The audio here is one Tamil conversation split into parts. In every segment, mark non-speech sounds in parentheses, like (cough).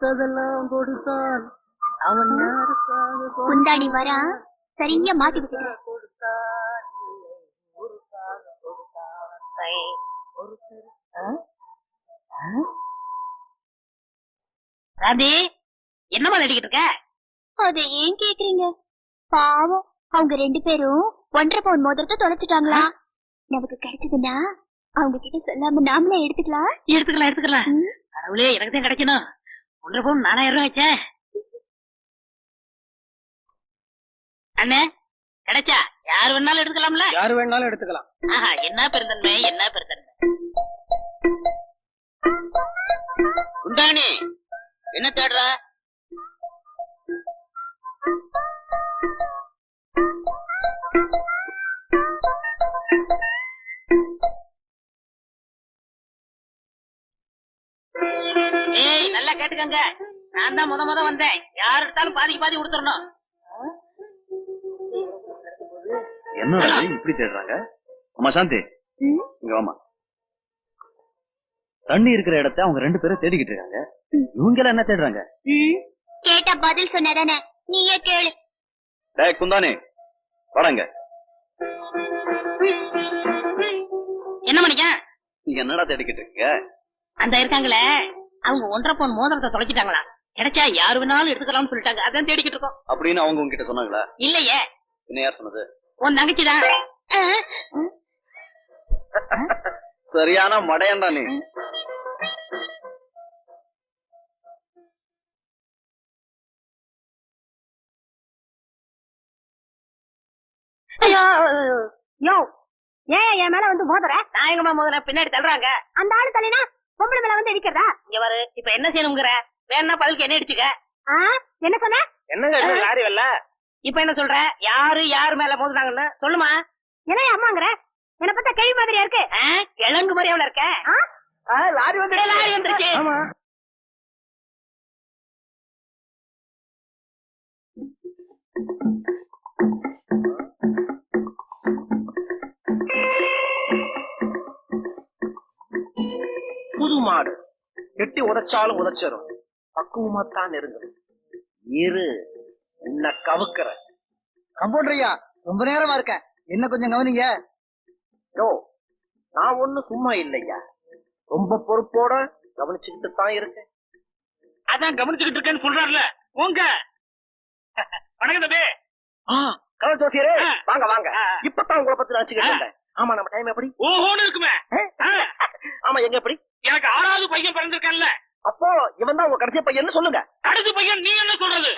கொடுத்ததெல்லாம் கொடுத்தான் அவன் யாருக்காக குந்தாணி வரா சரியா மாட்டி கொடுத்தான்? சாந்தி என்னமா நடிக்கிட்டு இருக்க? அதை ஏன் கேக்குறீங்க? பாவம் அவங்க ரெண்டு பேரும் ஒன்றரை பவுன் மோதிரத்தை தொலைச்சிட்டாங்களா? நமக்கு கிடைச்சதுன்னா அவங்க கிட்ட சொல்லாம நாமளே எடுத்துக்கலாம். எடுத்துக்கலாம் எடுத்துக்கலாம். கடவுளே எனக்கு தான் கிடைக்கணும். ஒன்றரை பவுன் நாலாயிரம் ரூபாய் வச்சே அண்ணே கிடைச்சா? யார் வேணாலும் எடுத்துக்கலாம்ல? யாரு வேணாலும் எடுத்துக்கலாம். ஆஹா என்ன பெருந்தன்மை என்ன பெருந்தன்மை? குந்தாணி என்ன தேடுற? கேட்டுக்கங்க நான் தான் முத முத வந்தேன். யார் எடுத்தாலும் பாதிக்கு பாதி கொடுத்துடணும். என்ன இப்படி தேடுறாங்க? அம்மா சாந்தி. இங்க வாமா தண்ணி இருக்கிற இடத்த அவங்க ரெண்டு பேரும் தேடிக்கிட்டு இருக்காங்க. இவங்க என்ன தேடுறாங்க. கேட்டா பதில் சொன்னதானே. நீயே கேளு. டேய் குந்தானே வாடங்க. என்ன பண்ணிக்க நீங்க என்னடா தேடிக்கிட்டு இருக்கீங்க? அந்த இருக்காங்களே. அவங்க ஒன்றரை பவுன் மோதிரத்தை தொலைச்சிட்டாங்களா? கிடைச்சா யாரு வேணாலும் எடுத்துக்கலாம்னு சொல்லிட்டாங்க. அதான் தேடிக்கிட்டு இருக்கோம். அப்படின்னு அவங்க உங்ககிட்ட சொன்னாங்களா? இல்லையே. என்ன யார் சொன்னது? உன் தங்கச்சி தான். சரியான மடையன்டா நீ. ஐயோ யோ. ஏன் என் மேல வந்து மோதுற நான் எங்கம்மா முதல்ல பின்னாடி தள்ளுறாங்க. அந்த ஆளு தலைனா பொம்பளை மேல வந்து இடிக்கிறதா இங்க வரு இப்ப என்ன செய்யணுங்கிற? வேணா பதிலுக்கு என்ன அடிச்சுக்க ஆ, என்ன சொன்ன? என்னங்க இது லாரி வரல இப்ப என்ன சொல்ற? யாரு யாரு மேல மோதுனாங்கன்னு? சொல்லுமா. என்ன அம்மாங்கிற? என்ன பார்த்தா கேள்வி மாதிரியா இருக்கு. ஆ, கிழங்கு மாதிரி எவ்வளவு இருக்க? ஆ? லாரி வந்து லாரி வந்துருச்சு. ஆமா. மாடு. கெட்டி உதைச்சாலும் உதைச்சிரும். பக்குவமா தான் நெருங்கும் இரு உன்னை கவுக்கிற கம்பவுண்டரையா ரொம்ப நேரமா இருக்கேன் என்ன கொஞ்சம் கவனிங்க. யோ நான் ஒண்ணு சும்மா இல்லையா? ரொம்ப பொறுப்போட கவனிச்சுக்கிட்டு தான் இருக்கேன். அதான் கவனிச்சுக்கிட்டு இருக்கேன்னு சொல்றாருல. உங்க (laughs) வணக்கம் தம்பி. ஆ ஜோசியரே. வாங்க வாங்க. இப்பதான் உங்களை பத்தி நினைச்சுக்கிட்டு. இருந்தேன். ஆமா நம்ம டைம் எப்படி? ஓஹோன்னு இருக்குமே. ஆமா எங்க எப்படி? எனக்கு ஆறாவது பையன் பிறந்திருக்கான்ல. அப்போ இவன் தான் உங்க கடைசி பையன் சொல்லுங்க. கடைசி பையன் நீ என்ன சொல்றது?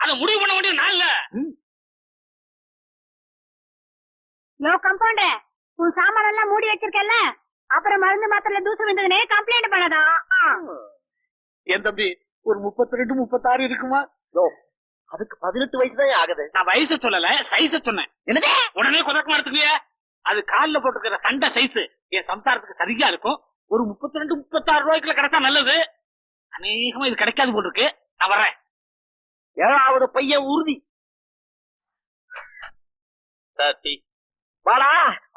அத முடிவு பண்ண வேண்டிய நாள்ல யோ கம்பவுண்டர் உன் சாமான எல்லாம் மூடி வச்சிருக்கல அப்புறம் மருந்து மாத்திரல தூசு விழுந்ததுனே கம்ப்ளைண்ட் பண்ணதா? என் தம்பி ஒரு முப்பத்தி ரெண்டு முப்பத்தாறு இருக்குமா? யோ அதுக்கு பதினெட்டு வயசு தான் ஆகுது. நான் வயசு சொல்லல சைஸ சொன்னேன். என்னது? உடனே குதக்கமா எடுத்துக்கீங்க அது கால்ல போட்டுக்கிற சண்டை சைஸ் என் சம்சாரத்துக்கு சரியா இருக்கும். ஒரு முப்பத்தி ரெண்டு முப்பத்தாறு ரூபாய்க்குள்ள கிடைச்சா நல்லது. அநேகமா இது கிடைக்காது போல் இருக்கு நான் வர்றேன். ஏழாவது பையன் உறுதி வாடா.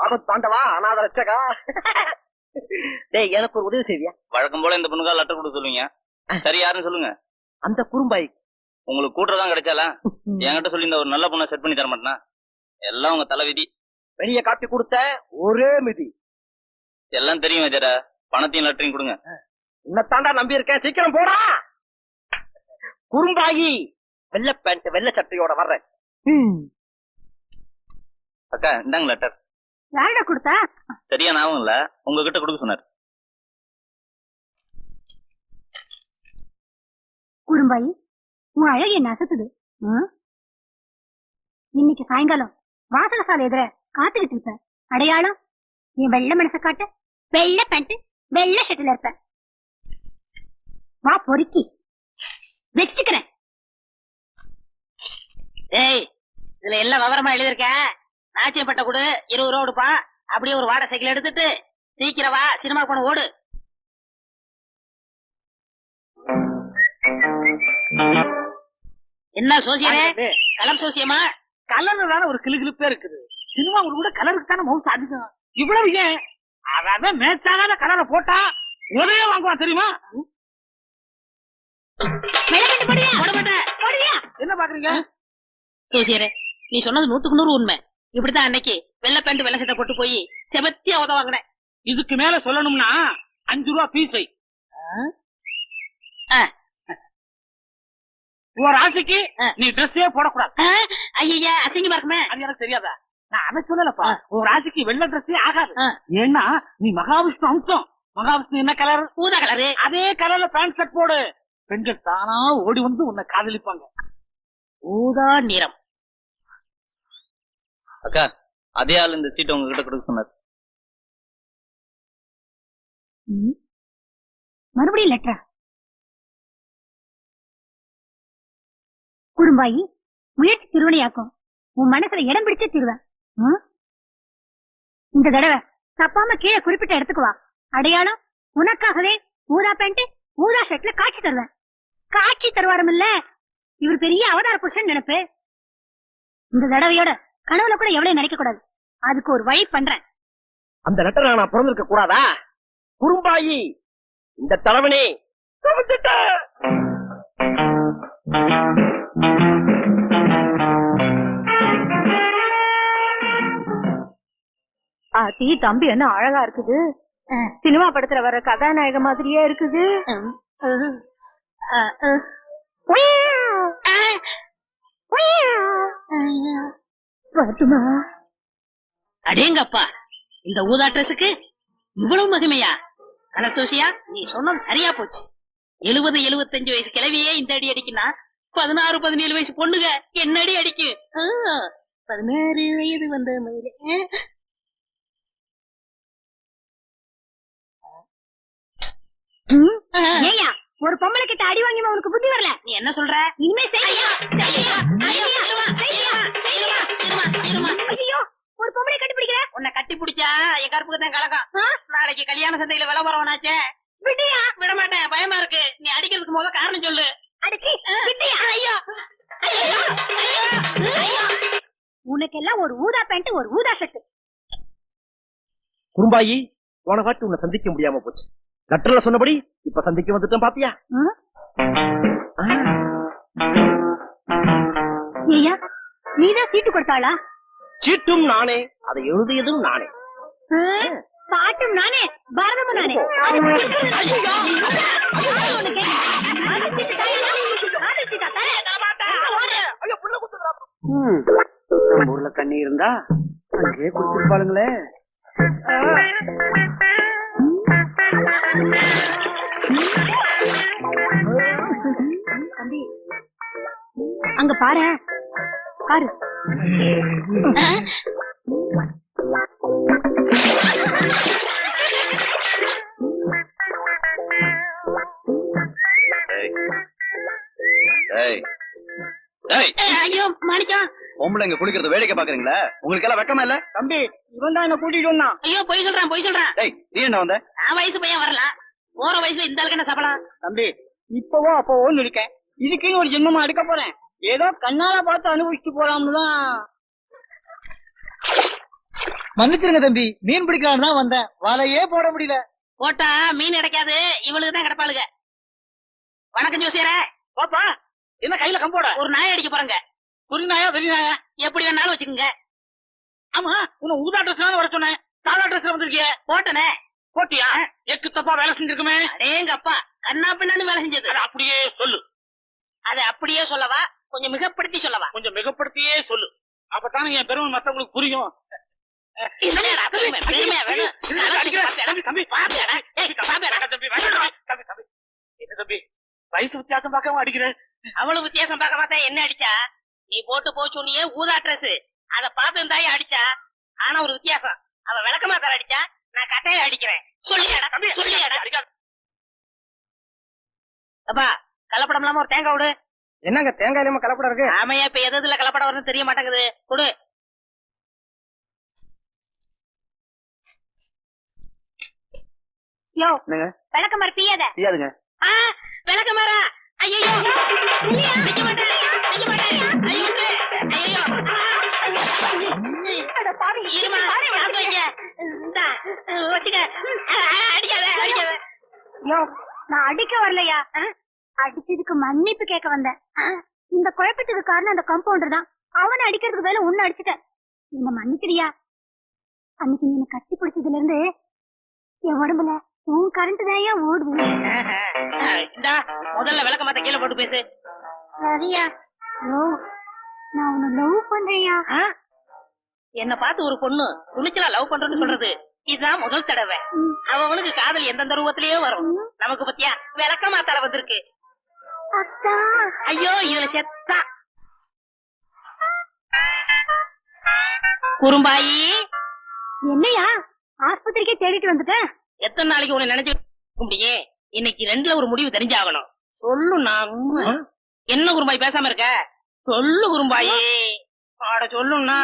ஆபத் பாண்டவா அநாத ரட்சகா. டேய் எனக்கு ஒரு உதவி செய்வியா? வழக்கம் போல இந்த பொண்ணுக்கா லெட்டர் கொடுக்க சொல்லுவீங்க. சரி யாருன்னு சொல்லுங்க. அந்த குறும்பாய். உங்களுக்கு கூட்டுறதான் கிடைச்சாலா? (laughs) என்கிட்ட சொல்லி இந்த ஒரு நல்ல பொண்ணை செட் பண்ணி தர மாட்டேனா எல்லாம் உங்க தலை விதி. வெளிய காப்பி கொடுத்த ஒரே மிதி. எல்லாம் தெரியும் வஜரா பணத்தையும் லெட்டரையும் கொடுங்க. உன்னைத்தாண்டா நம்பி இருக்கேன் சீக்கிரம் போடா. குறும்பாயி வெள்ளை பேண்ட் வெள்ளை சட்டையோட வர்றேன். அக்கா இந்தாங்க லெட்டர் யாருடா கொடுத்தா? சரியா ஞாபகம் இல்ல. உங்ககிட்ட கொடுக்க சொன்னார். குறும்பாயி உன் அழகிய நசத்துது ம்? இன்னைக்கு சாயங்காலம் வாசகசாலை எதிர காத்துக்கிட்டு இருப்ப. அடையாளம் என் வெள்ளை மனச காட்ட வெள்ளை பேண்ட் வெள்ளை ஷர்ட்ல இருப்ப. வா பொறுக்கி. வச்சுக்கிறேன். ஏய் இதுல எல்லாம் விவரமா எழுதியிருக்கேன் நாச்சியப்பட்ட கொடு இருபது ரூபா கொடுப்பா. அப்படியே ஒரு வாடகை சைக்கிள் எடுத்துட்டு சீக்கிரம் வா சினிமா போன ஓடு. என்ன சோசியரே கலர் சோசியமா? கலர்ல தானே ஒரு கிளுகிளுப்பே இருக்குது. சினிமா கூட கலருக்கு தானே மவுஸ் அதிகம். இவ்வளவு ஏன்? அதான் மேட்சாகாத கலரை போட்டா உதயம் வாங்குவான் தெரியுமா? என்ன பாக்குறீங்க? ஜோசியரே நீ சொன்னது நூத்துக்கு நூறு உண்மை. இப்படித்தான் அன்னைக்கு வெள்ளை பேண்ட் வெள்ளை சட்டை போட்டு போய் செபத்தியா உத வாங்கினேன். இதுக்கு மேல சொல்லணும்னா அஞ்சு ரூபா பீஸ் வை. ஆ. உன் ராசிக்கு ஆ. நீ ட்ரெஸ்ஸே போடக்கூடாது. ஐயா அசிங்கமா இருக்குமே. அது எனக்கு தெரியாதா? நான் அதை சொல்லலப்பா. உன் ராசிக்கு வெள்ளை ட்ரெஸ்ஸே ஆகாது. ஏன்னா நீ மகாவிஷ்ணு அம்சம். மகாவிஷ்ணு என்ன கலர் ஊதா கலரு அதே கலர்ல பேண்ட் ஷர்ட் போடு. பெண்கள் தானா ஓடி வந்து உன்னை காதலிப்பாங்க. ஊதா நிறம். அக்கா அதே ஆள் இந்த சீட்டை உங்ககிட்ட கொடுக்க சொன்னார். மறுபடியும் லெட்டரா குறும்பாயி முயற்சி திருவினையாக்கும். உன் மனசுல இடம் பிடிச்சே திருவேன்? இந்த தடவை தப்பாம கீழே குறிப்பிட்ட இடத்துக்கு வா. அடையாளம் உனக்காகவே ஊதா பேண்ட் ஊதா ஷர்ட்ல காட்சி தருவேன். காட்சி தருவாரம் இல்ல. இவர் பெரிய அவதார புருஷன் நினைப்பு. இந்த தடவையோட கனவுல கூட எவ்வளவு நினைக்க கூடாது. அதுக்கு ஒரு வழி பண்றேன். அந்த லெட்டர் நான் பிறந்திருக்க கூடாதா? குறும்பாயி இந்த தலைவனே ஆத்தி தம்பி என்ன அழகா இருக்குது. சினிமா படத்துல வர கதாநாயக மாதிரியே இருக்குது. வரட்டுமா அடேங்கப்பா இந்த ஊதா ட்ரெஸ்ஸுக்கு இவ்வளவு மகிமையா? கலசோசியா நீ சொன்னது சரியா போச்சு. எழுபது எழுபத்தஞ்சு வயசு கிழவியே இந்த அடி அடிக்குன்னா பதினாறு பதினேழு வயசு பொண்ணுங்க என்ன அடி அடிக்கும் பதினாறு வயது வந்த மயிலே. ஏயா ஒரு பொம்பளை கிட்ட அடி வாங்கிமா உனக்கு புத்தி வரல? நீ என்ன சொல்ற? இனிமே ஐயோ, ஒரு பொம்பளை கண்டுபிடிக்கிற? உன்னை கட்டி பிடிச்சா என் கருப்புக்கு தான் கலக்கம் நாளைக்கு கல்யாண சந்தையில விலை வரவனாச்சே விட்டியா விட மாட்டேன் பயமா இருக்கு. நீ அடிக்கிறதுக்கு முதல்ல காரணம் சொல்லு. அடிச்சி விட்டியா ஐயோ உனக்கெல்லாம் ஒரு ஊதா பேண்ட் ஒரு ஊதா ஷர்ட் குறும்பாயி போன வாட்டி உன்னை சந்திக்க முடியாம போச்சு. லெட்டர்ல சொன்னபடி இப்ப சந்திக்க வந்துட்டேன் பாத்தியா? ஏயா நீதான் சீட்டு கொடுத்தாளா? சீட்டும் நானே. அதை எழுதியதும் நானே. பாட்டும் நானே பாரதமும் நானே. ஊர்ல தண்ணி இருந்தா அங்கேயே குடிச்சிருப்பாளுங்களே. பாரு. பாரு. ஐயோ மாணிக்கம். பொம்பளைங்க குளிக்கிறது வேடிக்கை பாக்குறீங்களா உங்களுக்கு எல்லாம் வெக்கமா இல்ல? தம்பி இவன் தான் என்ன கூட்டிட்டு வந்தான். ஐயோ பொய் சொல்றான் பொய் சொல்றான். டேய் நீ என்ன வந்த? நான் வயசு பையன் வரலாம் போற வயசுல இந்த ஆளுக்கு என்ன சபலம்? தம்பி இப்பவோ அப்பவோ இருக்கேன் இதுக்குன்னு ஒரு ஜென்மமா எடுக்க போறேன். ஏதோ கண்ணால பார்த்து அனுபவிச்சுட்டு போலாம்னு தான் மன்னிச்சிருங்க தம்பி. மீன் பிடிக்கலாம்னு தான் வந்தேன். வலையே போட முடியல. போட்டா மீன் கிடைக்காது இவளுக்கு தான் கிடப்பாளுங்க. வணக்கம் ஜோசியர. பாப்பா என்ன கையில கம்போட ஒரு நாய் அடிக்க போறேங்க. புரி நாயா வெறி நாயா? எப்படி வேணாலும் வச்சுக்கோங்க. ஆமா உன்னை ஊதா ட்ரெஸ் வர சொன்னேன். சாதா ட்ரெஸ்ல வந்திருக்கிய. போட்டனே. போட்டியா? எக்கு தப்பா வேலை செஞ்சிருக்குமே. அடேங்க அப்பா கண்ணா பின்னான்னு வேலை செஞ்சது. அதை அப்படியே சொல்லு. அதை அப்படியே சொல்லவா? கொஞ்சம் மிகப்படுத்தி சொல்லவா? கொஞ்சம் மிகப்படுத்தியே சொல்லு. அப்பதானே என் பெருமை மத்தவங்களுக்கு புரியும். வயசு வித்தியாசம் பார்க்காம அடிக்கிறேன் அவ்வளவு வித்தியாசம் பார்க்க மாட்டா என்ன அடிச்சா? நீ போட்டு போச்சு சொன்னியே ஊதா ட்ரெஸ் அத பார்த்து தாய் அடிச்சா. ஆனா ஒரு வித்தியாசம். அவ விளக்கமா தர அடிச்சா நான் கட்டையை அடிக்கிறேன். சொல்லியாடா சொல்லியாடா. அப்பா கலப்படம் இல்லாம ஒரு தேங்காய் விடு. என்னங்க தேங்காய் இல்லாம கலப்படம் இருக்கு? ஆமையா இப்ப எது எதுல கலப்படம் வரும்னு தெரிய மாட்டேங்குது. கொடு. யோ என்னங்க? விளக்க மாதிரி பியாத தெரியாதுங்க ஆ விளக்க மாறா ஐயோ நான் அடிக்க வரலையா? அடிச்சதுக்கு மன்னிப்பு கேட்க வந்தேன். இந்த குழப்பத்துக்கு காரணம் அந்த கம்பவுண்டர் தான். அவனை அடிக்கிறதுக்கு வேலை உன்னை அடிச்சுட்டேன். என்ன மன்னிக்கிறியா? அன்னைக்கு நீ கட்டி பிடிச்சதுல இருந்து என் உடம்புல உன் கரண்ட் தான் ஓடுது. முதல்ல விளக்க மாத்த கீழே போட்டு பேசு. சரியா? நான் உன்னை லவ் பண்றேயா? என்ன பார்த்து ஒரு பொண்ணு துணிச்சலா லவ் பண்றேன்னு சொல்றது. இதுதான் முதல் தடவை. அவனுக்கு காதல் எந்தெந்த ரூபத்திலயோ வரும். நமக்கு பத்தியா? விளக்க மாத்தால வந்திருக்கு. ஐயோ இதுல செத்தா. குறும்பாயி. என்னையா? ஆஸ்பத்திரிக்கே தேடிட்டு வந்துட்டேன் எத்தனை நாளைக்கு உன்னை நினைச்சு முடியும் இன்னைக்கு ரெண்டுல ஒரு முடிவு தெரிஞ்சாகணும். சொல்லு நான் என்ன குறும்பாய் பேசாம இருக்க? சொல்லு குறும்பாயி. ஆட சொல்லுன்னா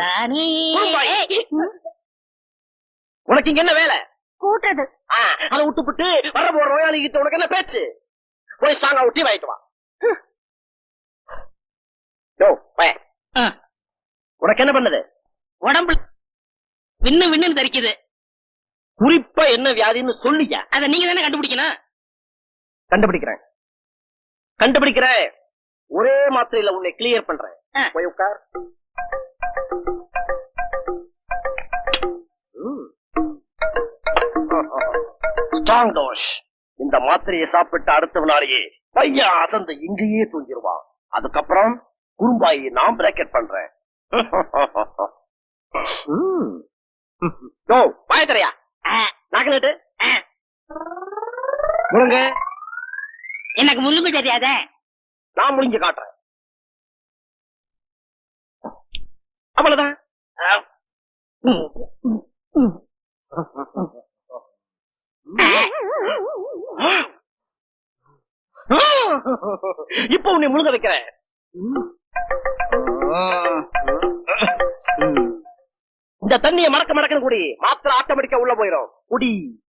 தானே குறும்பாயி. உனக்கு இங்க என்ன வேலை? கூட்டுறது. அதை விட்டுப்புட்டு வர போற நோயாளி கிட்ட உனக்கு என்ன பேச்சு? போய் ஸ்ட்ராங்கா ஒட்டி வாங்கிட்டு வா. உனக்கு என்ன பண்ணுது உடம்பு விண்ணு விண்ணுன்னு தெரிக்குது. குறிப்பா என்ன வியாதின்னு சொல்லியா அத நீங்க தானே கண்டுபிடிக்கணும்? கண்டுபிடிக்கிறேன். கண்டுபிடிக்கிறேன். ஒரே மாத்திரையில உன்னை கிளியர் பண்றேன். போய் உட்கார். ஸ்ட்ராங் டோஷ் (laughs) இந்த மாத்திரையை சாப்பிட்டு அடுத்த நாளையே பையன் அசந்து இங்கேயே தூங்கிடுவான். அதுக்கப்புறம் குறும்பாயி நான் பிரேக்கெட் பண்றேன். பாயத்தரையா நாக்கலட்டு முழுங்க. எனக்கு முள்ளுக்கு தெரியாதே. நான் முடிஞ்சு காட்டுறேன். அவ்வளவுதான். (laughs) இப்ப உன்னை முழுக வைக்கிறேன். இந்த தண்ணிய மடக்க மடக்கணும் குடி மாத்திர ஆட்டோமேட்டிக்கா உள்ள போயிடும் குடி.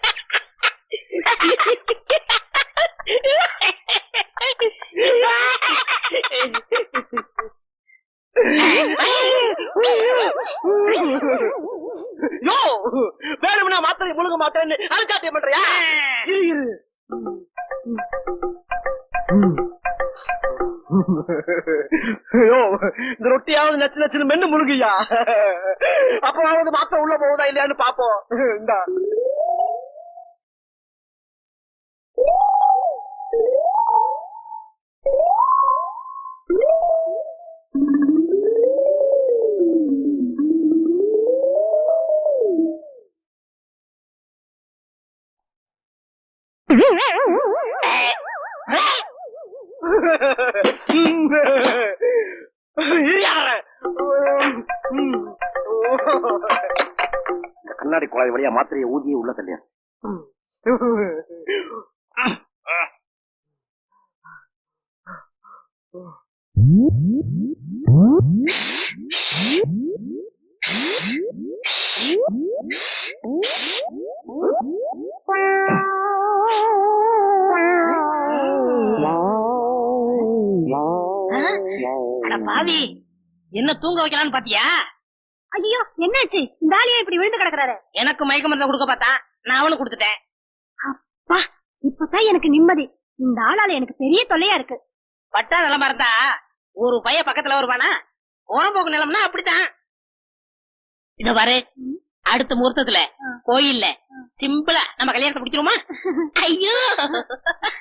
யோ மாட்டேன்னு அழுக்காட்டியம் பண்றியா? இரு இரு. இந்த ரொட்டியாவது நச்சு நச்சுன்னு மென்னு முழுகியா? அப்புறம் மாத்திரை உள்ள போகுதா இல்லையான்னு பாப்போம் இந்தா. இந்த கண்ணாடி குழாய் வழியா மாத்திரையை ஊதியே உள்ள தள்ளியா பாவி என்ன தூங்க வைக்கலாம்னு பாத்தியா? ஐயோ என்னாச்சு? இந்த ஆளியா இப்படி விழுந்து கிடக்குறாரு? எனக்கு மயக்க மருந்து கொடுக்க பார்த்தா நான் அவனுக்கு கொடுத்துட்டேன். அப்பா இப்பதான் எனக்கு நிம்மதி. இந்த ஆளால எனக்கு பெரிய தொல்லையா இருக்கு. பட்டா நிலமா இருந்தா ஒரு பைய பக்கத்துல வருவானா? போக்கு நிலம்னா அப்படித்தான். இத பாரு அடுத்த முகூர்த்தத்துல. கோயில்ல சிம்பிளா நம்ம கல்யாணத்தை முடிச்சிருமா (laughs) ஐயோ!